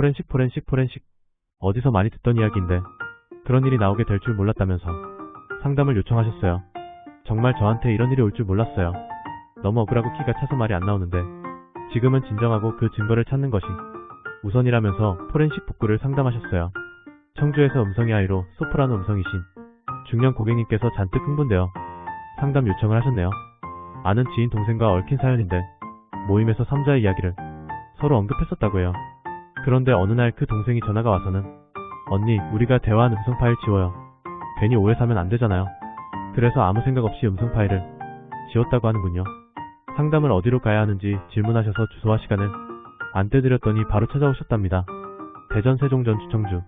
포렌식 포렌식 포렌식 어디서 많이 듣던 이야기인데 그런 일이 나오게 될 줄 몰랐다면서 상담을 요청하셨어요. 정말 저한테 이런 일이 올 줄 몰랐어요. 너무 억울하고 키가 차서 말이 안 나오는데 지금은 진정하고 그 증거를 찾는 것이 우선이라면서 포렌식 복구를 상담하셨어요. 청주에서 음성이 아이로 소프라노 음성이신 중년 고객님께서 잔뜩 흥분되어 상담 요청을 하셨네요. 아는 지인 동생과 얽힌 사연인데 모임에서 삼자의 이야기를 서로 언급했었다고 해요. 그런데 어느 날 그 동생이 전화가 와서는 언니 우리가 대화한 음성 파일 지워요. 괜히 오해 사면 안 되잖아요. 그래서 아무 생각 없이 음성 파일을 지웠다고 하는군요. 상담을 어디로 가야 하는지 질문하셔서 주소와 시간을 안떼드렸더니 바로 찾아오셨답니다. 대전 세종전 주청주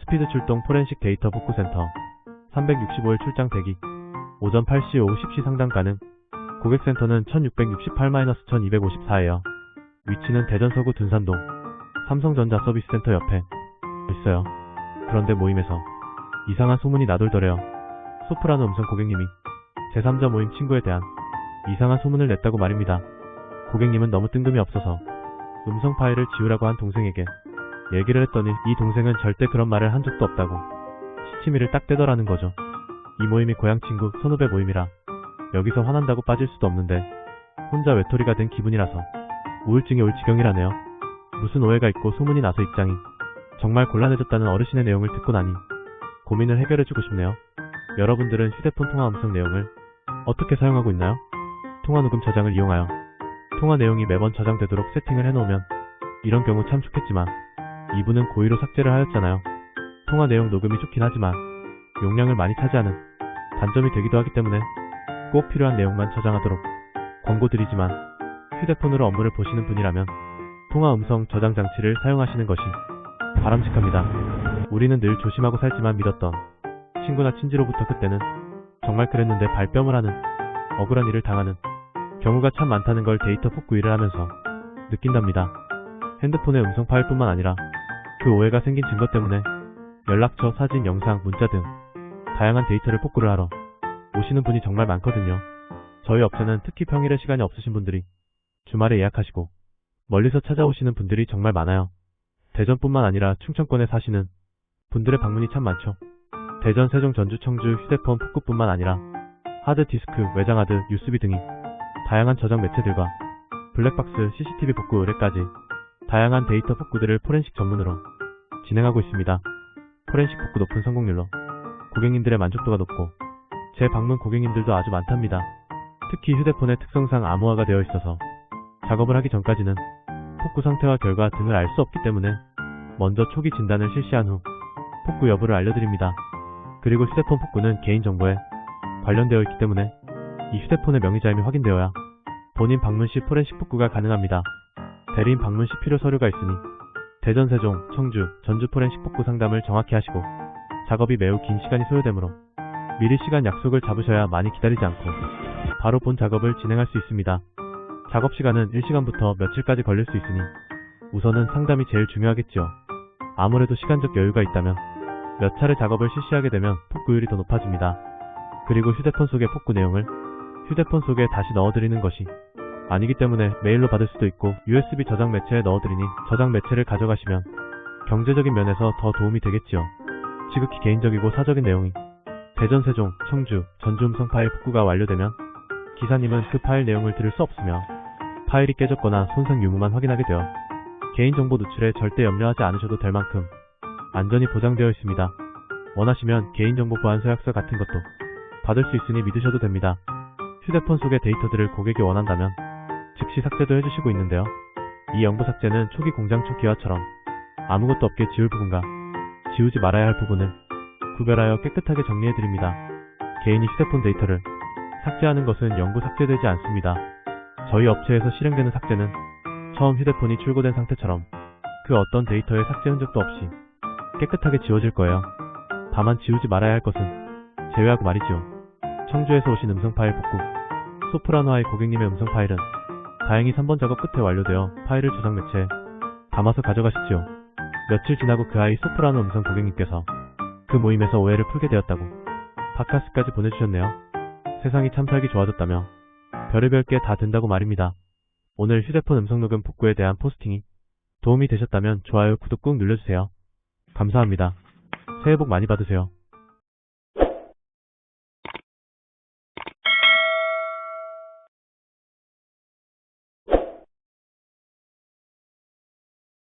스피드 출동 포렌식 데이터 복구센터 365일 출장 대기 오전 8시 오후 10시 상담 가능 고객센터는 1668-1254에요. 위치는 대전 서구 둔산동 삼성전자 서비스센터 옆에 있어요. 그런데 모임에서 이상한 소문이 나돌더래요. 소프라노 음성 고객님이 제3자 모임 친구에 대한 이상한 소문을 냈다고 말입니다. 고객님은 너무 뜬금이 없어서 음성 파일을 지우라고 한 동생에게 얘기를 했더니 이 동생은 절대 그런 말을 한 적도 없다고 시치미를 딱 떼더라는 거죠. 이 모임이 고향 친구 선후배 모임이라 여기서 화난다고 빠질 수도 없는데 혼자 외톨이가 된 기분이라서 우울증이 올 지경이라네요. 무슨 오해가 있고 소문이 나서 입장이 정말 곤란해졌다는 어르신의 내용을 듣고 나니 고민을 해결해주고 싶네요. 여러분들은 휴대폰 통화 음성 내용을 어떻게 사용하고 있나요? 통화 녹음 저장을 이용하여 통화 내용이 매번 저장되도록 세팅을 해놓으면 이런 경우 참 좋겠지만 이분은 고의로 삭제를 하였잖아요. 통화 내용 녹음이 좋긴 하지만 용량을 많이 차지하는 단점이 되기도 하기 때문에 꼭 필요한 내용만 저장하도록 권고 드리지만 휴대폰으로 업무를 보시는 분이라면 통화 음성 저장 장치를 사용하시는 것이 바람직합니다. 우리는 늘 조심하고 살지만 믿었던 친구나 친지로부터 그때는 정말 그랬는데 발뺌을 하는 억울한 일을 당하는 경우가 참 많다는 걸 데이터 복구 일을 하면서 느낀답니다. 핸드폰의 음성 파일뿐만 아니라 그 오해가 생긴 증거 때문에 연락처, 사진, 영상, 문자 등 다양한 데이터를 복구를 하러 오시는 분이 정말 많거든요. 저희 업체는 특히 평일에 시간이 없으신 분들이 주말에 예약하시고 멀리서 찾아오시는 분들이 정말 많아요. 대전뿐만 아니라 충청권에 사시는 분들의 방문이 참 많죠. 대전, 세종, 전주, 청주 휴대폰 복구뿐만 아니라 하드디스크, 외장하드, USB 등이 다양한 저장 매체들과 블랙박스, CCTV 복구 의뢰까지 다양한 데이터 복구들을 포렌식 전문으로 진행하고 있습니다. 포렌식 복구 높은 성공률로 고객님들의 만족도가 높고 제 방문 고객님들도 아주 많답니다. 특히 휴대폰의 특성상 암호화가 되어 있어서 작업을 하기 전까지는 복구 상태와 결과 등을 알 수 없기 때문에 먼저 초기 진단을 실시한 후 복구 여부를 알려드립니다. 그리고 휴대폰 복구는 개인정보에 관련되어 있기 때문에 이 휴대폰의 명의자임이 확인되어야 본인 방문 시 포렌식 복구가 가능합니다. 대리인 방문 시 필요 서류가 있으니 대전, 세종, 청주, 전주 포렌식 복구 상담을 정확히 하시고 작업이 매우 긴 시간이 소요되므로 미리 시간 약속을 잡으셔야 많이 기다리지 않고 바로 본 작업을 진행할 수 있습니다. 작업 시간은 1시간부터 며칠까지 걸릴 수 있으니 우선은 상담이 제일 중요하겠죠. 아무래도 시간적 여유가 있다면 몇 차례 작업을 실시하게 되면 복구율이 더 높아집니다. 그리고 휴대폰 속의 복구 내용을 휴대폰 속에 다시 넣어드리는 것이 아니기 때문에 메일로 받을 수도 있고 USB 저장 매체에 넣어드리니 저장 매체를 가져가시면 경제적인 면에서 더 도움이 되겠지요. 지극히 개인적이고 사적인 내용이 대전, 세종, 청주, 전주 음성 파일 복구가 완료되면 기사님은 그 파일 내용을 들을 수 없으며 파일이 깨졌거나 손상 유무만 확인하게 되어 개인정보 누출에 절대 염려하지 않으셔도 될 만큼 안전이 보장되어 있습니다. 원하시면 개인정보 보안 서약서 같은 것도 받을 수 있으니 믿으셔도 됩니다. 휴대폰 속의 데이터들을 고객이 원한다면 즉시 삭제도 해주시고 있는데요. 이 영구 삭제는 초기 공장 초기화처럼 아무것도 없게 지울 부분과 지우지 말아야 할 부분을 구별하여 깨끗하게 정리해드립니다. 개인이 휴대폰 데이터를 삭제하는 것은 영구 삭제되지 않습니다. 저희 업체에서 실행되는 삭제는 처음 휴대폰이 출고된 상태처럼 그 어떤 데이터의 삭제 흔적도 없이 깨끗하게 지워질 거예요. 다만 지우지 말아야 할 것은 제외하고 말이지요. 청주에서 오신 음성 파일 복구. 소프라노아의 고객님의 음성 파일은 다행히 3번 작업 끝에 완료되어 파일을 저장 매체에 담아서 가져가시지요. 며칠 지나고 그 아이 소프라노 음성 고객님께서 그 모임에서 오해를 풀게 되었다고 바카스까지 보내주셨네요. 세상이 참 살기 좋아졌다며 별의별 게 다 된다고 말입니다. 오늘 휴대폰 음성 녹음 복구에 대한 포스팅이 도움이 되셨다면 좋아요, 구독 꾹 눌러주세요. 감사합니다. 새해 복 많이 받으세요.